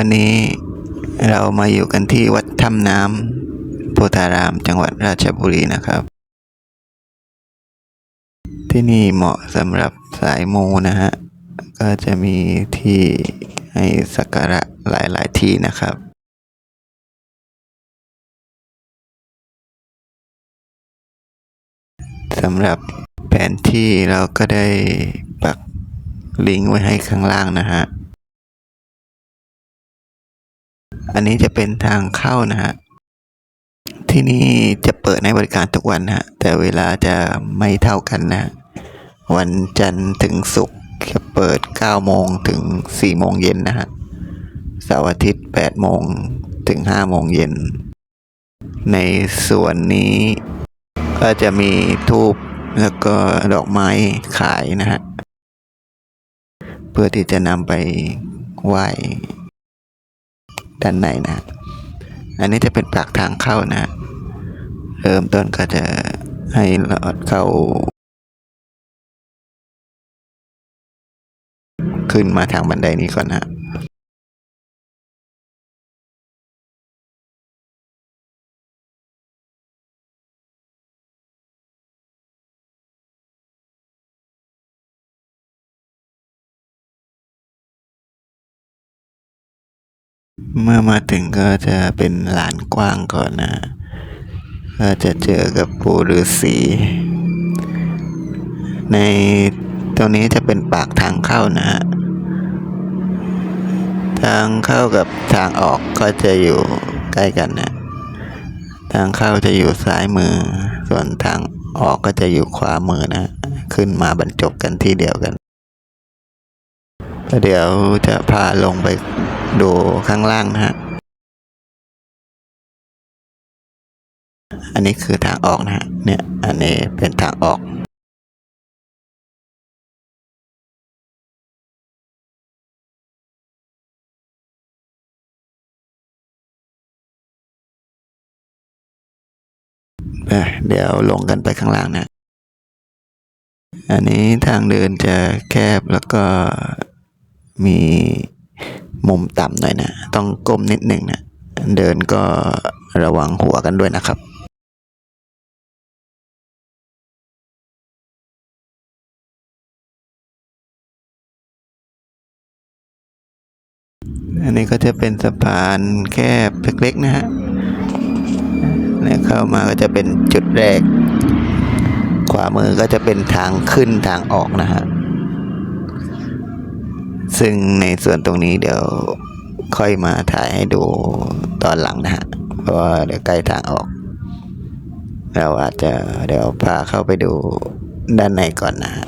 วันนี้เรามาอยู่กันที่วัดถ้ำน้ำโพธารามจังหวัดราชบุรีนะครับ ที่นี่เหมาะสำหรับสายมูนะฮะ ก็จะมีที่ให้สักการะหลายๆที่นะครับ สำหรับแผนที่เราก็ได้ปักลิงก์ไว้ให้ข้างล่างนะฮะ อันนี้จะเป็นทางเข้านะฮะที่นี่จะเปิดให้บริการทุกวันฮะแต่เวลาจะไม่เท่ากันนะฮะวันจันทร์ถึงศุกร์จะเปิด 9 โมงถึง 4 โมงเย็นนะฮะเสาร์อาทิตย์ 8 โมงถึง 5 โมงเย็น ในส่วนนี้ ก็จะมีทูบแล้วก็ดอกไม้ขายนะฮะ เพื่อที่จะนำไปไหว้ ด้านในนะ อันนี้จะเป็นปากทางเข้านะ เริ่มต้นก็จะให้ลอดเข้า ขึ้นมาทางบันไดนี้ก่อนนะ เมื่อมาถึงก็จะเป็นลานกว้างก่อนนะ ก็จะเจอกับปู่ฤาษีในตรงนี้จะเป็นปากทางเข้านะฮะ ทางเข้ากับทางออกก็จะอยู่ใกล้กันนะ ทางเข้าจะอยู่ซ้ายมือ ส่วนทางออกก็จะอยู่ขวามือนะ ขึ้นมาบรรจบกันที่เดียวกัน เดี๋ยวจะพาลงไปดูข้างล่างนะฮะ อันนี้คือทางออกนะฮะ เนี่ย อันนี้เป็นทางออกเอ้ยเดี๋ยวลงกันไปข้างล่างนะ อันนี้ทางเดินจะแคบแล้วก็ มีมุมต่ำหน่อยนะ ต้องก้มนิดหนึ่งนะ เดินก็ระวังหัวกันด้วยนะครับอันนี้ก็จะเป็นสะพานแคบเล็กๆนะฮะเนี่ยเข้ามาก็จะเป็นจุดแรก ขวามือก็จะเป็นทางขึ้นทางออกนะฮะ ซึ่งในส่วนตรงนี้เดี๋ยวค่อยมาถ่ายให้ดูตอนหลังนะฮะ เพราะว่าเดี๋ยวใกล้ทางออก เราอาจจะเดี๋ยวพาเข้าไปดูด้านในก่อนนะฮะ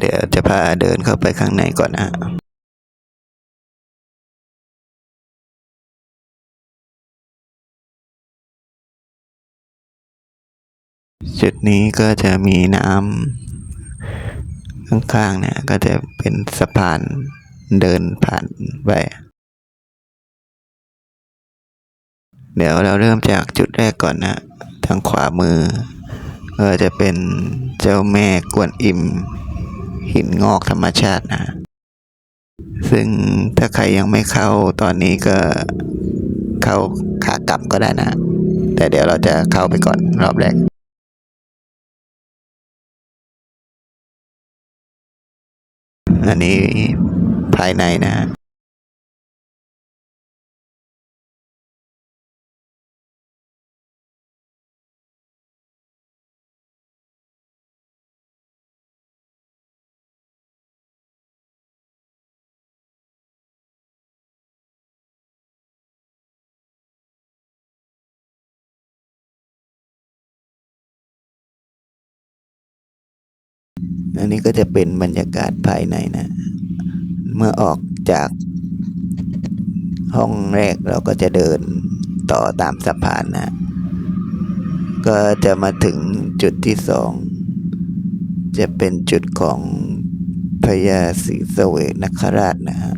เดี๋ยวจะพาเดินเข้าไปข้างในก่อนนะ จุดนี้ก็จะมีน้ำข้างๆเนี่ยก็จะเป็นสะพานเดินผ่านไปเดี๋ยวเราเริ่มจากจุดแรกก่อนนะ ทางขวามือ ก็จะเป็นเจ้าแม่กวนอิม หินงอกธรรมชาตินะ ซึ่งถ้าใครยังไม่เข้าตอนนี้ก็เข้าขากลับก็ได้นะ แต่เดี๋ยวเราจะเข้าไปก่อนรอบแรก อันนี้ภายในนะ อันนี้ก็จะเป็นบรรยากาศภายในนะ เมื่อออกจากห้องแรกเราก็จะเดินต่อตามสะพานนะ ก็จะมาถึงจุดที่สอง จะเป็นจุดของพญาศรีสเวนคราชนะฮะ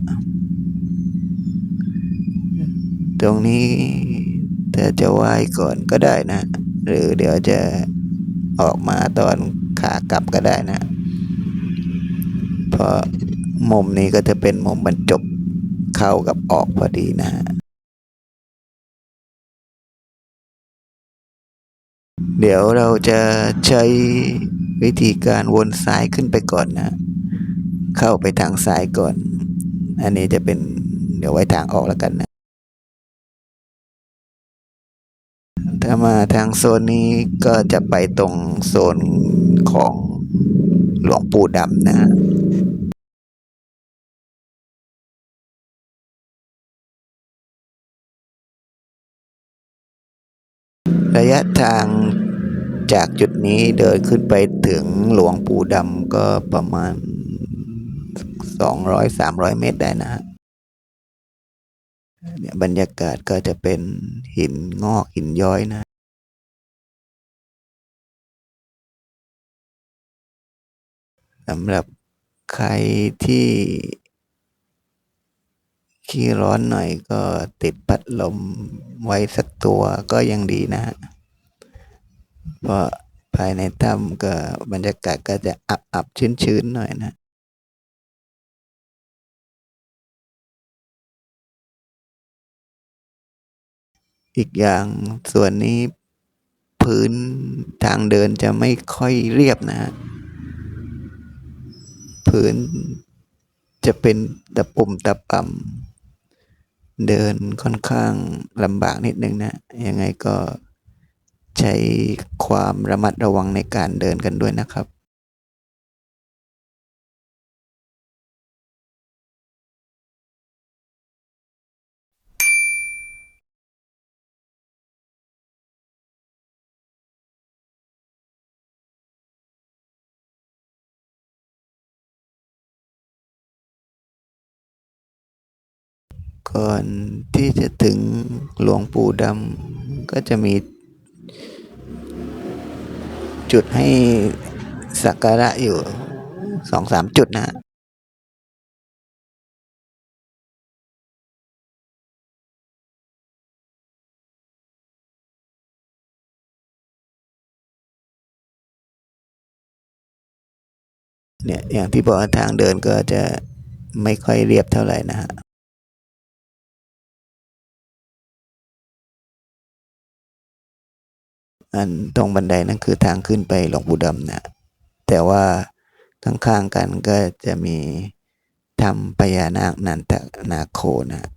ตรงนี้ถ้าจะไหว้ก่อนก็ได้นะ หรือเดี๋ยวจะออกมาตอนขากลับก็ได้นะ ราะมุมนี้ก็จะเป็นมุมบรรจบเข้ากับออกพอดีนะฮะเดี๋ยวเราจะใช้วิธีการวนซ้ายขึ้นไปก่อนนะ เข้าไปทางซ้ายก่อน อันนี้จะเป็นเดี๋ยวไว้ทางออกแล้วกันนะ ถ้ามาทางโซนนี้ก็จะไปตรงโซนของ หลวงปู่ดำนะระยะทางจากจุดนี้เดินขึ้นไปถึงหลวงปู่ดำก็ประมาณสองร้อยสามร้อยเมตรได้นะฮะเนี่ยบรรยากาศก็จะเป็นหินงอกหินย้อยนะ สำหรับใครที่ ขี้ร้อนหน่อยก็ติดพัดลมไว้สักตัวก็ยังดีนะฮะเพราะภายในถ้ำก็บรรยากาศก็จะอับอับชื้นชื้นๆหน่อยนะอีกอย่างส่วนนี้พื้นทางเดินจะไม่ค่อยเรียบนะฮะ พื้นจะเป็นตะปุ่มตะป่ำเดินค่อนข้างลำบากนิดนึงนะยังไงก็ใช้ความระมัดระวังในการเดินกันด้วยนะครับ ก่อนที่จะถึงหลวงปู่ดำก็จะมี จุดให้สักการะอยู่สองสามจุดนะเนี่ยอย่างที่บอกทางเดินก็จะไม่ค่อยเรียบเท่าไหร่นะฮะ อันตรงบันไดนั่นคือทางขึ้นไปหลวงปู่ดำนะแต่ว่าข้างๆกันก็จะมีทำพญานาคนันตนาโคนะ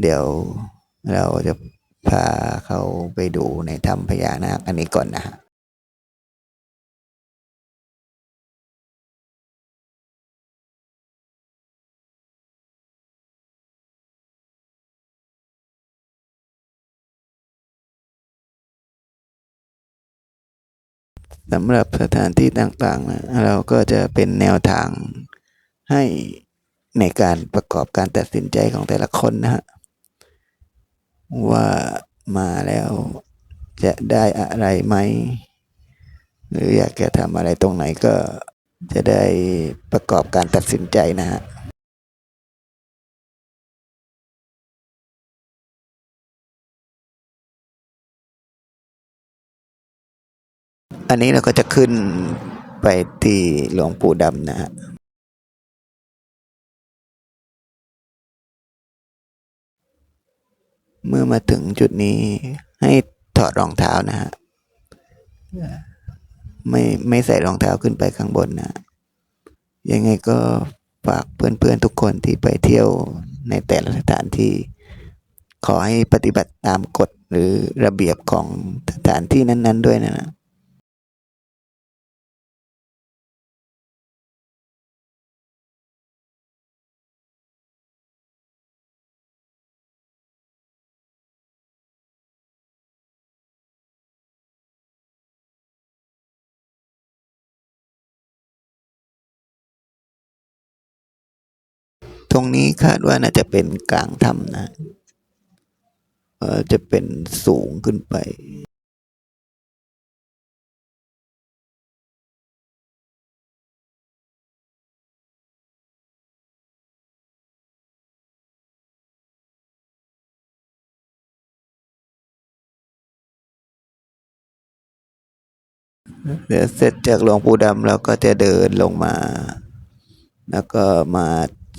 เดี๋ยวเราจะพาเขาไปดูในถ้ำพญานาคอันนี้ก่อนนะฮะ สำหรับสถานที่ต่างๆนะเราก็จะเป็นแนวทางให้ในการประกอบการตัดสินใจของแต่ละคนนะฮะว่ามาแล้วจะได้อะไรไหม หรืออยากจะทำอะไรตรงไหนก็จะได้ประกอบการตัดสินใจนะฮะ อันนี้เราก็จะขึ้นไปที่หลวงปู่ดำนะฮะเมื่อมาถึงจุดนี้ให้ถอดรองเท้านะฮะไม่ไม่ใส่รองเท้าขึ้นไปข้างบนนะยังไงก็ฝากเพื่อนๆทุกคนที่ไปเที่ยวในแต่ละสถานที่ ขอให้ปฏิบัติตามกฎหรือระเบียบของสถานที่นั้น ๆ ด้วยนะ รงนี้คาดว่าน่าจะเป็นกลางถ้ำนะเออจะเป็นสูงขึ้นไปเดี๋ยวเสร็จจากหลวงปู่ดำเราก็จะเดินลงมา แล้วก็มา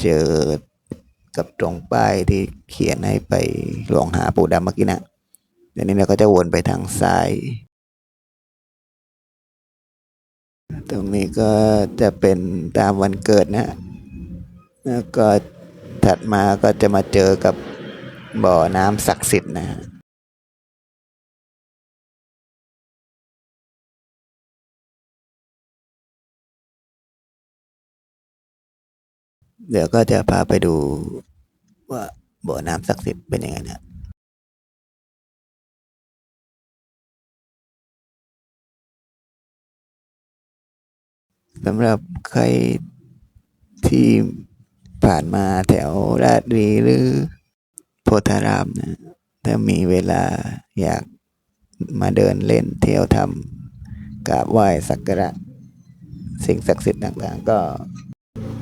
เจอกับตรงป้ายที่เขียนให้ไปหลวงหาปู่ดำเมื่อกี้นะเดี๋ยวนี้เราก็จะวนไปทางซ้าย ตรงนี้ก็จะเป็นตามวันเกิดนะ แล้วก็ถัดมาก็จะมาเจอกับบ่อน้ำศักดิ์สิทธิ์นะฮะ เดี๋ยวก็จะพาไปดูว่าบ่อน้ำศักดิ์สิทธิ์เป็นยังไงนะสำหรับใครที่ผ่านมาแถวราชบุรีหรือโพธารามนะถ้ามีเวลาอยากมาเดินเล่นเที่ยวทำกราบไหว้สักการะสิ่งศักดิ์สิทธิ์ต่างๆ ก็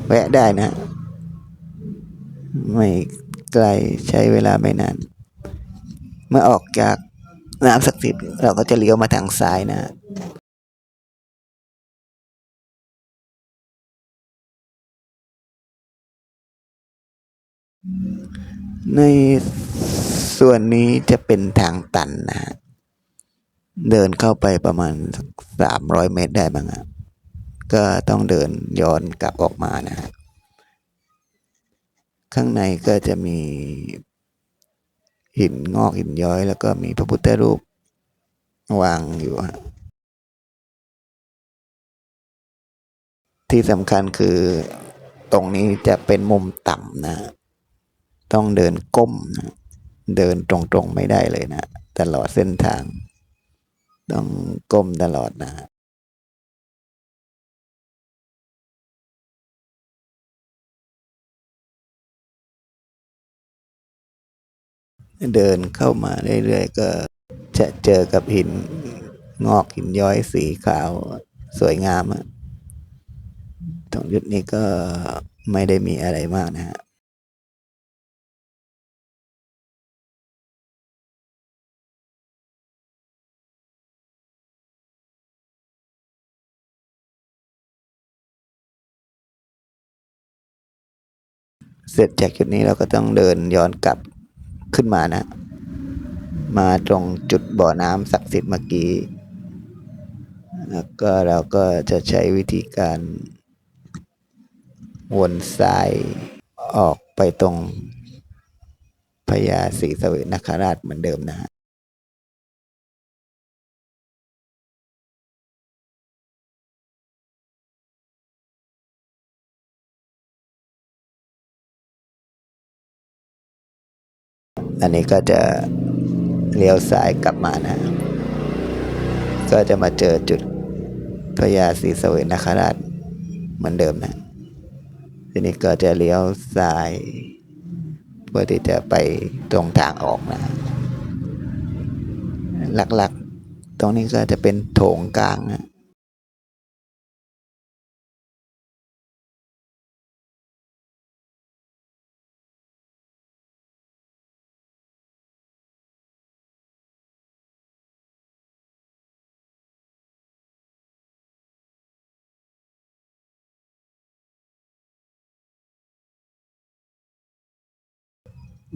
แวะได้นะ ไม่ไกลใช้เวลาไม่นาน เมื่อออกจากน้ำศักดิ์สิทธิ์เราก็จะเลี้ยวมาทางซ้ายนะในส่วนนี้จะเป็นทางตันนะฮะ เดินเข้าไปประมาณสามร้อยเมตรได้บ้างอะก็ต้องเดินย้อนกลับออกมานะฮะ ข้างในก็จะมีหินงอกหินย้อย แล้วก็มีพระพุทธรูปวางอยู่ฮะที่สำคัญคือตรงนี้จะเป็นมุมต่ำนะ ต้องเดินก้มนะเดินตรงๆไม่ได้เลยนะ ตลอดเส้นทาง ต้องก้มตลอดนะ เดินเข้ามาเรื่อยๆ ก็จะเจอกับหินงอกหินย้อยสีขาวสวยงามอะตรงจุดนี้ก็ไม่ได้มีอะไรมากนะฮะเสร็จจากจุดนี้เราก็ต้องเดินย้อนกลับ ขึ้นมานะ มาตรงจุดบ่อน้ำศักดิ์สิทธิ์เมื่อกี้แล้วก็เราก็จะใช้วิธีการวนซ้ายออกไปตรงพญาศรีสวินคราชเหมือนเดิมนะฮะ อันนี้ก็จะเลี้ยวซ้ายกลับมานะ ก็จะมาเจอจุดพญาศรีสเวนคราชเหมือนเดิมนะ ทีนี้ก็จะเลี้ยวซ้ายเพื่อที่จะไปตรงทางออกนะ หลักๆ ตรงนี้ก็จะเป็นโถงกลางนะ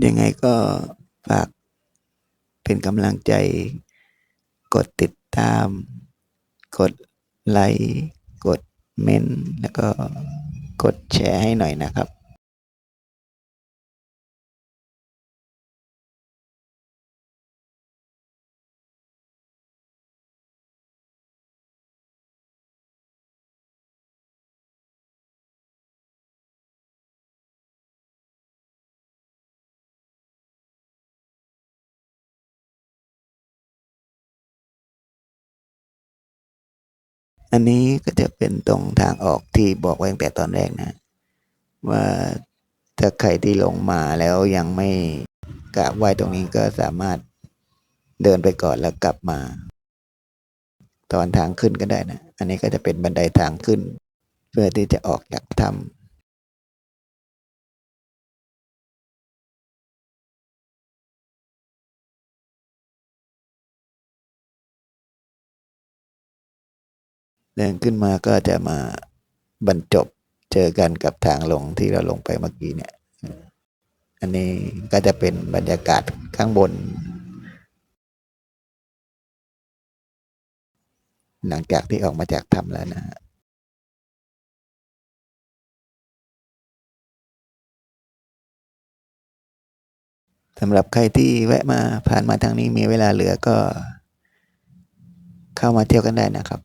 ยังไงก็ฝากเป็นกำลังใจ กดติดตาม กดไลค์ กดเมนต์แล้วก็กดแชร์ให้หน่อยนะครับ อันนี้ก็จะเป็นตรงทางออกที่บอกไว้ตั้งแต่ตอนแรกนะ ว่าถ้าใครที่ลงมาแล้วยังไม่กราบไหว้ตรงนี้ก็สามารถเดินไปก่อนแล้วกลับมา ตอนทางขึ้นก็ได้นะ อันนี้ก็จะเป็นบันไดทางขึ้น เพื่อที่จะออกจากถ้ำ เดินขึ้นมาก็จะมาบรรจบเจอกันกับทางลงที่เราลงไปเมื่อกี้เนี่ย อันนี้ก็จะเป็นบรรยากาศข้างบน หลังจากที่ออกมาจากถ้ำแล้วนะฮะสำหรับใครที่แวะมาผ่านมาทางนี้มีเวลาเหลือก็ เข้ามาเที่ยวกันได้นะครับ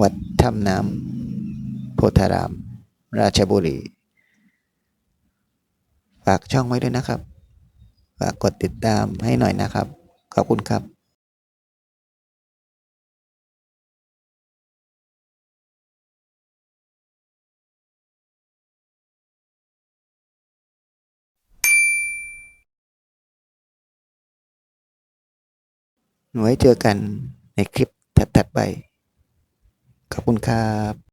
วัดถ้ำน้ำโพธาราม ราชบุรี ฝากช่องไว้ด้วยนะครับ ฝากกดติดตามให้หน่อยนะครับ ขอบคุณครับไว้เจอกันในคลิปถัดๆไป ขอบคุณครับ